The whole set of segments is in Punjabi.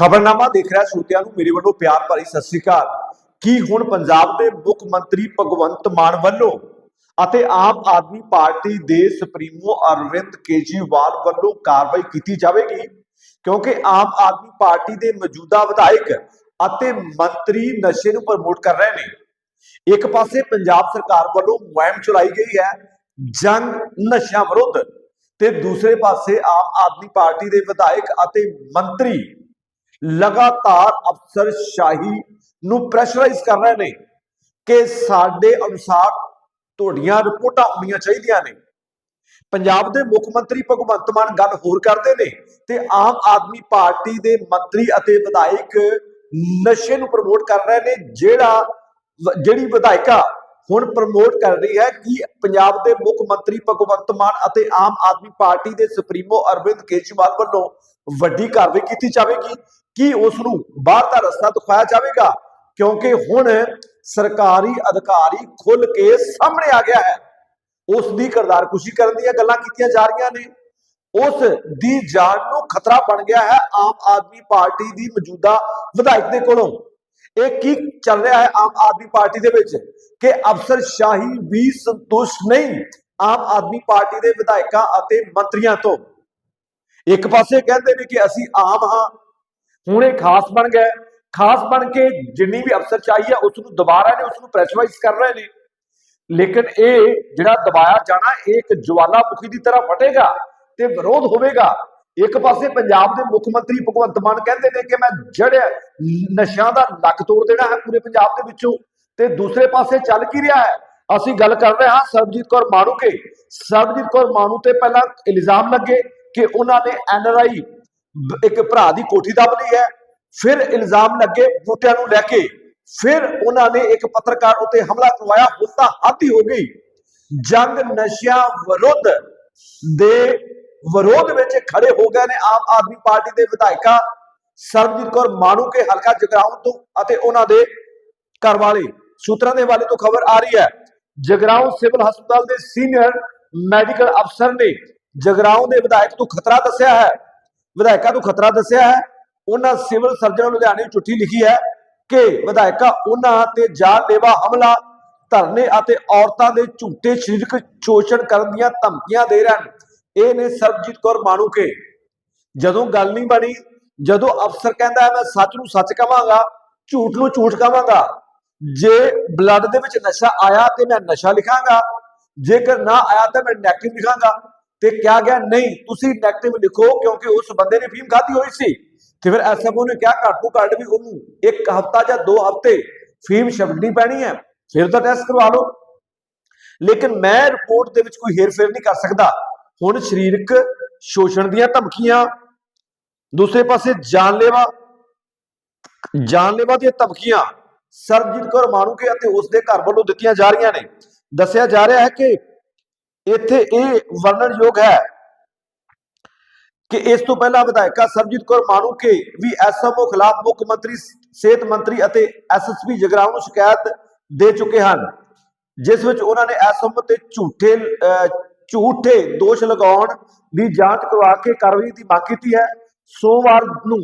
ਖਬਰਨਾਮਾ ਦੇਖ ਰਿਹਾ ਸਰੋਤਿਆਂ ਨੂੰ, ਮੇਰੇ ਵੱਲੋਂ ਪਿਆਰ ਭਰੀ ਸਤਿ ਸ੍ਰੀ ਅਕਾਲ। ਕੀ ਹੁਣ ਪੰਜਾਬ ਦੇ ਮੁੱਖ ਮੰਤਰੀ ਭਗਵੰਤ ਮਾਨ ਵੱਲੋਂ ਅਤੇ ਆਮ ਆਦਮੀ ਪਾਰਟੀ ਦੇ ਸੁਪਰੀਮੋ ਅਰਵਿੰਦ ਕੇਜਰੀਵਾਲ ਵੱਲੋਂ ਕਾਰਵਾਈ ਕੀਤੀ ਜਾਵੇਗੀ? ਕਿਉਂਕਿ ਆਮ ਆਦਮੀ ਪਾਰਟੀ ਦੇ ਮੌਜੂਦਾ ਵਿਧਾਇਕ ਅਤੇ ਮੰਤਰੀ ਨਸ਼ੇ ਨੂੰ ਪ੍ਰਮੋਟ ਕਰ ਰਹੇ ਨੇ। ਇੱਕ ਪਾਸੇ ਪੰਜਾਬ ਸਰਕਾਰ ਵੱਲੋਂ ਮੁਹਿੰਮ ਚਲਾਈ ਗਈ ਹੈ, ਜੰਗ ਨਸ਼ਾ ਵਿਰੁੱਧ, ਤੇ ਦੂਸਰੇ ਪਾਸੇ ਆਮ ਆਦਮੀ ਪਾਰਟੀ ਦੇ ਵਿਧਾਇਕ ਅਤੇ ਮੰਤਰੀ ਲਗਾਤਾਰ ਅਫਸਰ ਸ਼ਾਹੀ ਨੂੰ ਪ੍ਰੈਸ਼ਰਾਈਜ਼ ਕਰ ਰਹੇ ਨੇ ਕਿ ਸਾਡੇ ਅਨੁਸਾਰ ਤੁਹਾਡੀਆਂ ਰਿਪੋਰਟਾਂ ਆਉਣੀਆਂ ਚਾਹੀਦੀਆਂ ਨੇ। ਪੰਜਾਬ ਦੇ ਮੁੱਖ ਮੰਤਰੀ ਭਗਵੰਤ ਮਾਨ ਗੱਲ ਹੋਰ ਕਰਦੇ ਨੇ ਤੇ ਆਮ ਆਦਮੀ ਪਾਰਟੀ ਦੇ ਮੰਤਰੀ ਅਤੇ ਵਿਧਾਇਕ ਨਸ਼ੇ ਨੂੰ ਪ੍ਰਮੋਟ ਕਰ ਰਹੇ ਨੇ, ਜਿਹੜਾ ਜਿਹੜੀ ਵਿਧਾਇਕਾ ਹੁਣ ਪ੍ਰਮੋਟ ਕਰ ਰਹੀ ਹੈ ਕਿ ਪੰਜਾਬ ਦੇ ਮੁੱਖ ਮੰਤਰੀ ਭਗਵੰਤ ਮਾਨ ਅਤੇ ਆਮ ਆਦਮੀ ਪਾਰਟੀ ਦੇ ਸੁਪਰੀਮੋ ਅਰਵਿੰਦ ਕੇਜਰੀਵਾਲ ਵੱਲੋਂ ਵੱਡੀ ਕਾਰਵਾਈ ਕੀਤੀ ਜਾਵੇਗੀ। ਕਿ ਉਸ ਨੂੰ ਬਾਹਰ ਦਾ ਰਸਤਾ ਦਿਖਾਇਆ ਜਾਵੇਗਾ? ਕਿਉਂਕਿ ਹੁਣ ਸਰਕਾਰੀ ਅਧਿਕਾਰੀ ਖੁੱਲ ਕੇ ਸਾਹਮਣੇ ਆ ਗਿਆ ਹੈ। ਉਸ ਦੀ ਕਰਦਾਰਕੁਸ਼ੀ ਕਰਨ ਦੀਆਂ ਗੱਲਾਂ ਕੀਤੀਆਂ ਜਾ ਰਹੀਆਂ ਨੇ। ਉਸ ਦੀ ਜਾਨ ਨੂੰ ਖਤਰਾ ਬਣ ਗਿਆ ਹੈ ਆਮ ਆਦਮੀ ਪਾਰਟੀ ਦੀ ਮੌਜੂਦਾ ਵਿਧਾਇਕ ਦੇ ਕੋਲੋਂ। ਇਹ ਕੀ ਚੱਲ ਰਿਹਾ ਹੈ ਆਮ ਆਦਮੀ ਪਾਰਟੀ ਦੇ ਵਿੱਚ? ਕਿ ਅਫਸਰ ਸ਼ਾਹੀ ਵੀ ਸੰਤੁਸ਼ਟ ਨਹੀਂ ਆਮ ਆਦਮੀ ਪਾਰਟੀ ਦੇ ਵਿਧਾਇਕਾਂ ਅਤੇ ਮੰਤਰੀਆਂ ਤੋਂ। ਇੱਕ ਪਾਸੇ ਕਹਿੰਦੇ ਨੇ ਕਿ ਅਸੀਂ ਆਮ ਹਾਂ ਹੁਣ ਇਹ ਖਾਸ ਬਣ ਗਿਆ ਖਾਸ ਬਣ ਕੇ ਜਿੰਨੀ ਵੀ ਅਫਸਰ ਹੈ, ਉਸ ਨੂੰ ਦੁਬਾਰਾ ਨੇ ਉਸ ਨੂੰ ਪ੍ਰੈਸ਼ਰਾਈਜ਼ ਕਰ ਰਹੇ ਨੇ, ਲੇਕਿਨ ਇਹ ਜਿਹੜਾ ਦਬਾਇਆ ਜਾਣਾ, ਇਹ ਇੱਕ ਜਵਾਲਾਮੁਖੀ ਦੀ ਤਰ੍ਹਾਂ ਫਟੇਗਾ ਤੇ ਵਿਰੋਧ ਹੋਵੇਗਾ। ਇੱਕ ਪਾਸੇ ਪੰਜਾਬ ਦੇ ਮੁੱਖ ਮੰਤਰੀ ਭਗਵੰਤ ਮਾਨ ਕਹਿੰਦੇ ਨੇ ਕਿ ਮੈਂ ਜੜਿਆ ਨਸ਼ਿਆਂ ਦਾ ਲੱਕ ਤੋੜ ਦੇਣਾ ਹੈ ਪੂਰੇ ਪੰਜਾਬ ਦੇ ਵਿੱਚੋਂ, ਤੇ ਦੂਸਰੇ ਪਾਸੇ ਚੱਲ ਕੀ ਰਿਹਾ ਹੈ? ਅਸੀਂ ਗੱਲ ਕਰ ਰਹੇ ਹਾਂ ਸਰਬਜੀਤ ਕੌਰ ਮਾਣੂ ਕੇ। ਸਰਬਜੀਤ ਕੌਰ ਮਾਣੂ ਤੇ ਪਹਿਲਾਂ ਇਲਜ਼ਾਮ ਲੱਗੇ ਕਿ ਉਹਨਾਂ ਨੇ ਐਨਆਰਆਈ ਇੱਕ ਭਰਾ ਦੀ ਕੋਠੀ ਦੱਬ ਲਈ ਹੈ, ਫਿਰ ਇਲਜ਼ਾਮ ਲੱਗੇ ਬੂਟਿਆਂ ਨੂੰ ਲੈ ਕੇ, ਫਿਰ ਉਹਨਾਂ ਨੇ ਇੱਕ ਪੱਤਰਕਾਰ ਉੱਤੇ ਹਮਲਾ ਕਰਵਾਇਆ ਹੁਣ ਤਾਂ ਹੱਦ ਹੋ ਗਈ। ਜੰਗ ਨਸ਼ਿਆਂ ਵਿਰੁੱਧ ਦੇ ਵਿਰੋਧ ਵਿੱਚ ਖੜੇ ਹੋ ਗਏ ਨੇ ਆਮ ਆਦਮੀ ਪਾਰਟੀ ਦੇ ਵਿਧਾਇਕਾ ਸਰਬਜੀਤ ਕੌਰ ਮਾਣੂ ਕੇ ਹਲਕਾ ਜਗਰਾਉਂ ਤੋਂ ਅਤੇ ਉਹਨਾਂ ਦੇ ਘਰ ਵਾਲੇ। ਸੂਤਰਾਂ ਦੇ ਹਵਾਲੇ ਤੋਂ ਖਬਰ ਆ ਰਹੀ ਹੈ, ਜਗਰਾਉਂ ਸਿਵਲ ਹਸਪਤਾਲ ਦੇ ਸੀਨੀਅਰ ਮੈਡੀਕਲ ਅਫਸਰ ਨੇ ਜਗਰਾਉਂ ਦੇ ਵਿਧਾਇਕ ਤੋਂ ਖਤਰਾ ਦੱਸਿਆ ਹੈ ਵਿਧਾਇਕਾਂ ਨੂੰ ਖਤਰਾ ਦੱਸਿਆ ਹੈ। ਉਹਨਾਂ ਸਿਵਲ ਸਰਜਨ ਲੁਧਿਆਣੇ ਨੂੰ ਚਿੱਠੀ ਲਿਖੀ ਹੈ ਕਿ ਵਿਧਾਇਕਾਂ ਉਹਨਾਂ ਤੇ ਜਾਨਲੇਵਾ ਹਮਲਾ, ਧਰਨੇ ਅਤੇ ਔਰਤਾਂ ਦੇ ਝੂਠੇ ਸਰੀਰਕ ਸ਼ੋਸ਼ਣ ਕਰਨ ਦੀਆਂ ਧਮਕੀਆਂ ਦੇ ਰਹੇ ਇਹ ਨੇ ਸਰਬਜੀਤ ਕੌਰ ਮਾਣੂਕੇ ਜਦੋਂ ਗੱਲ ਨਹੀਂ ਬਣੀ, ਜਦੋਂ ਅਫਸਰ ਕਹਿੰਦਾ ਮੈਂ ਸੱਚ ਨੂੰ ਸੱਚ ਕਵਾਂਗਾ ਝੂਠ ਨੂੰ ਝੂਠ ਕਵਾਂਗਾ ਜੇ ਬਲੱਡ ਦੇ ਵਿੱਚ ਨਸ਼ਾ ਆਇਆ ਤੇ ਮੈਂ ਨਸ਼ਾ ਲਿਖਾਂਗਾ, ਜੇਕਰ ਨਾ ਆਇਆ ਤਾਂ ਮੈਂ ਨੈਗੇਟਿਵ ਲਿਖਾਂਗਾ। ਤੇ ਕਿਹਾ ਗਿਆ, ਨਹੀਂ, ਤੁਸੀਂ ਨੈਗੇਟਿਵ ਲਿਖੋ ਕਿਉਂਕਿ ਉਸ ਬੰਦੇ ਨੇ ਫੀਮ ਖਾਧੀ ਹੋਈ ਸੀ। ਤੇ ਫਿਰ ਐਸਐਮਓ ਨੇ ਕਿਹਾ, ਘੱਟ ਤੋਂ ਘੱਟ ਵੀ ਉਹਨੂੰ ਇੱਕ ਹਫਤਾ ਜਾਂ ਦੋ ਹਫ਼ਤੇ ਫੀਮ ਛੱਡਣੀ ਪੈਣੀ ਹੈ, ਫਿਰ ਤਾਂ ਟੈਸਟ ਕਰਵਾ ਲਓ। ਲੇਕਿਨ ਮੈਂ ਰਿਪੋਰਟ ਦੇ ਵਿੱਚ ਕੋਈ ਹੇਰਫੇਰ ਨਹੀਂ ਕਰ ਸਕਦਾ। ਹੁਣ ਸਰੀਰਕ ਸ਼ੋਸ਼ਣ ਦੀਆਂ ਧਮਕੀਆਂ, ਦੂਸਰੇ ਪਾਸੇ ਜਾਨਲੇਵਾ ਜਾਨਲੇਵਾ ਦੀਆਂ ਧਮਕੀਆਂ ਸਰਬਜੀਤ ਕੌਰ ਮਾਣੂਕੇ ਅਤੇ ਉਸ ਦੇ ਘਰ ਵੱਲੋਂ ਦਿੱਤੀਆਂ ਜਾ ਰਹੀਆਂ ਨੇ। ਦੱਸਿਆ ਜਾ ਰਿਹਾ ਹੈ ਕਿ ਇੱਥੇ ਇਹ ਵਰਣਨਯੋਗ ਹੈ ਕਿ ਇਸ ਤੋਂ ਪਹਿਲਾਂ ਵਿਧਾਇਕਾ ਸਰਬਜੀਤ ਕੌਰ ਮਾਨੂਕੇ ਵੀ ਐਸਐਮਓ ਖਿਲਾਫ ਮੁੱਖ ਮੰਤਰੀ ਸਿਹਤ ਮੰਤਰੀ ਅਤੇ ਐਸਐਸਪੀ ਜਗਰਾਉਂ ਨੂੰ ਸ਼ਿਕਾਇਤ ਦੇ ਚੁੱਕੇ ਹਨ ਜਿਸ ਵਿੱਚ ਉਹਨਾਂ ਨੇ ਐਸਐਮਓ ਤੇ ਝੂਠੇ ਅਹ, ਝੂਠੇ ਦੋਸ਼ ਲਗਾਉਣ ਦੀ ਜਾਂਚ ਕਰਵਾ ਕੇ ਕਾਰਵਾਈ ਦੀ ਮੰਗ ਕੀਤੀ ਹੈ। ਸੋਮਵਾਰ ਨੂੰ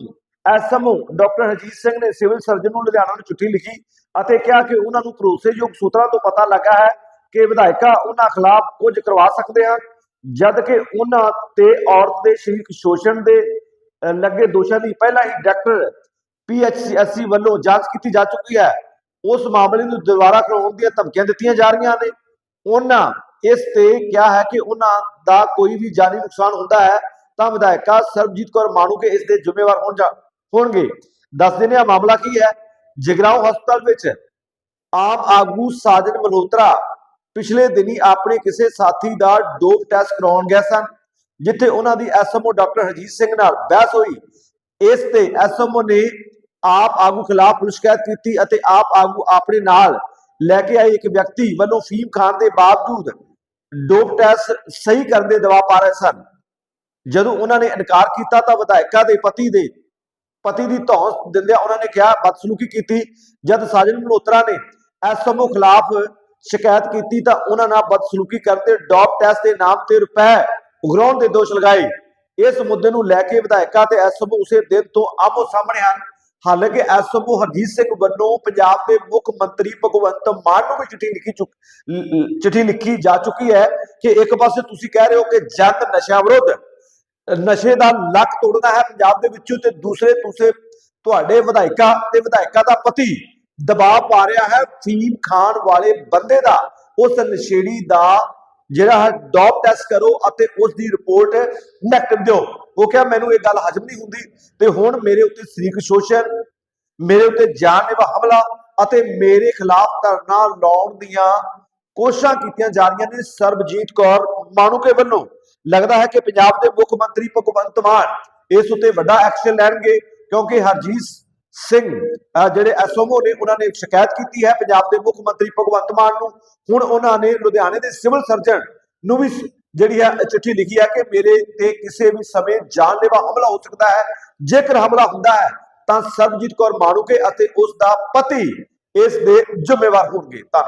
ਐਸਐਮਓ ਡਾਕਟਰ ਹਰਜੀਤ ਸਿੰਘ ਨੇ ਸਿਵਲ ਸਰਜਨ ਨੂੰ ਲੁਧਿਆਣਾ ਨੂੰ ਚਿੱਠੀ ਲਿਖੀ ਅਤੇ ਕਿਹਾ ਕਿ ਉਹਨਾਂ ਨੂੰ ਭਰੋਸੇਯੋਗ ਸੂਤਰਾਂ ਤੋਂ ਪਤਾ ਲੱਗਾ ਹੈ ਕਿ ਵਿਧਾਇਕਾ ਉਹਨਾਂ ਖਿਲਾਫ ਕੁਝ ਕਰਵਾ ਸਕਦੇ ਹਨ ਜਦ ਕਿ ਉਹਨਾਂ ਤੇ ਔਰਤ ਦੇ ਸਰੀਰਕ ਸ਼ੋਸ਼ਣ ਦੇ ਲੱਗੇ ਦੋਸ਼ਾਂ ਦੀ ਪਹਿਲਾਂ ਹੀ ਡਾਕਟਰ ਪੀਐਚਸੀਐਸਸੀ ਵੱਲੋਂ ਜਾਂਚ ਕੀਤੀ ਜਾ ਚੁੱਕੀ ਹੈ। ਉਸ ਮਾਮਲੇ ਨੂੰ ਦੁਬਾਰਾ ਕਰਵਾਉਣ ਦੀਆਂ ਧਮਕੀਆਂ ਦਿੱਤੀਆਂ ਜਾ ਰਹੀਆਂ ਨੇ। ਉਹਨਾਂ ਇਸ ਤੇ ਕਿਹਾ ਹੈ ਕਿ ਉਹਨਾਂ ਦਾ ਕੋਈ ਵੀ ਜਾਨੀ ਨੁਕਸਾਨ ਹੁੰਦਾ ਹੈ, ਤਾਂ ਵਿਧਾਇਕਾ ਸਰਬਜੀਤ ਕੌਰ ਮਾਣੂ ਕੇ ਇਸ ਦੇ ਜ਼ਿੰਮੇਵਾਰ ਹੋਣ ਜਾ, ਹੋਣਗੇ। ਦੱਸ ਦਿੰਦੇ ਆ ਮਾਮਲਾ ਕੀ ਹੈ। ਜਗਰਾਉਂ ਹਸਪਤਾਲ ਵਿੱਚ ਆਮ ਆਗੂ ਸਾਜਨ ਮਲਹੋਤਰਾ ਪਿਛਲੇ ਦਿਨੀ ਆਪਣੇ ਕਿਸੇ ਸਾਥੀ ਦਾ ਡੋਪ ਟੈਸਟ ਕਰਾਉਣ ਗਏ ਸਨ, ਜਿੱਥੇ ਉਹਨਾਂ ਦੀ ਐਸਐਮਓ ਡਾਕਟਰ ਹਰਜੀਤ ਸਿੰਘ ਨਾਲ ਬਹਿਸ ਹੋਈ। ਇਸ ਤੇ ਐਸਐਮਓ ਨੇ ਆਪ ਆਗੂ ਖਿਲਾਫ ਪੁਲਿਸ ਸ਼ਿਕਾਇਤ ਕੀਤੀ ਅਤੇ ਆਪ ਆਗੂ ਆਪਣੇ ਨਾਲ ਲੈ ਕੇ ਆਏ ਇੱਕ ਵਿਅਕਤੀ ਵੱਲੋਂ ਫੀਮ ਖਾਣ ਦੇ ਬਾਵਜੂਦ ਡੋਪ ਟੈਸਟ ਸਹੀ ਕਰਨ ਦੇ ਦਬਾਅ ਪਾ ਰਹੇ ਸਨ। ਜਦੋਂ ਉਹਨਾਂ ਨੇ ਇਨਕਾਰ ਕੀਤਾ ਤਾਂ ਵਿਧਾਇਕਾ ਦੇ ਪਤੀ ਦੇ ਪਤੀ ਦੀ ਧੌਂਸ ਦਿੰਦਿਆਂ ਉਹਨਾਂ ਨੇ ਕਿਹਾ, ਬਦਸਲੂਕੀ ਕੀਤੀ, ਜਦ ਸਾਜਨ ਮਲਹੋਤਰਾ ਨੇ ਐਸਐਮਓ ਖਿਲਾਫ ਸ਼ਿਕਾਇਤ ਕੀਤੀ ਤਾਂ ਉਹਨਾਂ ਨਾਲ ਬਦਸਲੂਕੀ ਕਰਨ ਤੇ ਟੈਸਟ ਦੇ ਨਾਮ ਤੇ ਰੁਪਏ ਉਗਰਾਉਣ ਦੇ ਦੋਸ਼ ਲਗਾਏ। ਇਸ ਮੁੱਦੇ ਨੂੰ ਲੈ ਕੇ ਵਿਧਾਇਕਾਂ ਤੇ ਐਸਐਮਓ ਉਸੇ ਦਿਨ ਤੋਂ ਆਮੋ ਸਾਹਮਣੇ ਹਨ। ਹਾਲਾਂਕਿ ਐਸਐਮਓ ਹਰਜੀਤ ਸਿੰਘ ਵੱਲੋਂ ਪੰਜਾਬ ਦੇ ਮੁੱਖ ਮੰਤਰੀ ਭਗਵੰਤ ਮਾਨ ਨੂੰ ਵੀ ਚਿੱਠੀ ਲਿਖੀ ਚੁੱਕ ਚਿੱਠੀ ਲਿਖੀ ਜਾ ਚੁੱਕੀ ਹੈ ਕਿ ਇੱਕ ਪਾਸੇ ਤੁਸੀਂ ਕਹਿ ਰਹੇ ਹੋ ਕਿ ਜੰਗ ਨਸ਼ਾ ਵਿਰੁੱਧ ਨਸ਼ੇ ਦਾ ਲੱਕ ਤੋੜਨਾ ਹੈ ਪੰਜਾਬ ਦੇ ਵਿੱਚੋਂ ਤੇ ਦੂਸਰੇ ਤੁਸੀਂ ਤੁਹਾਡੇ ਵਿਧਾਇਕਾਂ ਤੇ ਵਿਧਾਇਕਾਂ ਦਾ ਪਤੀ ਦਬਾਅ ਪਾ ਰਿਹਾ ਹੈ ਫੀਮ ਖਾਣ ਵਾਲੇ ਬੰਦੇ ਦਾ। ਉਸ ਨਸ਼ੇੜੀ ਦਾ ਜਿਹੜਾ ਹੈ ਟੈਸਟ ਕਰੋ ਅਤੇ ਉਸ ਦੀ ਰਿਪੋਰਟ ਨੈਗੇਟਿਵ ਦਿਓ। ਉਹ ਕਿਹਾ, ਮੈਨੂੰ ਇਹ ਗੱਲ ਹਜਮ ਨਹੀਂ ਹੁੰਦੀ। ਤੇ ਹੁਣ ਮੇਰੇ ਉੱਤੇ ਸਰੀਕ ਸ਼ੋਸ਼ਣ, ਮੇਰੇ ਉੱਤੇ ਜਾਨਲੇਵਾ ਹਮਲਾ ਅਤੇ ਮੇਰੇ ਖਿਲਾਫ ਧਰਨਾ ਲਾਉਣ ਦੀਆਂ ਕੋਸ਼ਿਸ਼ਾਂ ਕੀਤੀਆਂ ਜਾ ਰਹੀਆਂ ਨੇ ਸਰਬਜੀਤ ਕੌਰ ਮਾਣੂਕੇ ਵੱਲੋਂ। ਲੱਗਦਾ ਹੈ ਕਿ ਪੰਜਾਬ ਦੇ ਮੁੱਖ ਮੰਤਰੀ ਭਗਵੰਤ ਮਾਨ ਇਸ ਉੱਤੇ ਵੱਡਾ ਐਕਸ਼ਨ ਲੈਣਗੇ ਕਿਉਂਕਿ ਹਰਜੀਤ ਸਿੰਘ, ਅਹ ਜਿਹੜੇ ਐਸਓਮੋ ਨੇ, ਉਹਨਾਂ ਨੇ ਸ਼ਿਕਾਇਤ ਕੀਤੀ ਹੈ ਪੰਜਾਬ ਦੇ ਮੁੱਖ ਮੰਤਰੀ ਭਗਵੰਤ ਮਾਨ ਨੂੰ। ਹੁਣ ਉਹਨਾਂ ਨੇ ਲੁਧਿਆਣੇ ਦੇ ਸਿਵਲ ਸਰਜਨ ਨੂੰ ਵੀ ਜਿਹੜੀ ਹੈ ਚਿੱਠੀ ਲਿਖੀ ਹੈ ਕਿ ਮੇਰੇ ਤੇ ਕਿਸੇ ਵੀ ਸਮੇਂ ਜਾਨਲੇਵਾ ਹਮਲਾ ਹੋ ਸਕਦਾ ਹੈ। ਜੇਕਰ ਹਮਲਾ ਹੁੰਦਾ ਹੈ, ਤਾਂ ਸਰਬਜੀਤ ਕੌਰ ਮਾਣੂਕੇ ਅਤੇ ਉਸ ਦਾ ਪਤੀ ਇਸ ਦੇ ਜ਼ਿੰਮੇਵਾਰ ਹੋਣਗੇ। ਧੰਨਵਾਦ।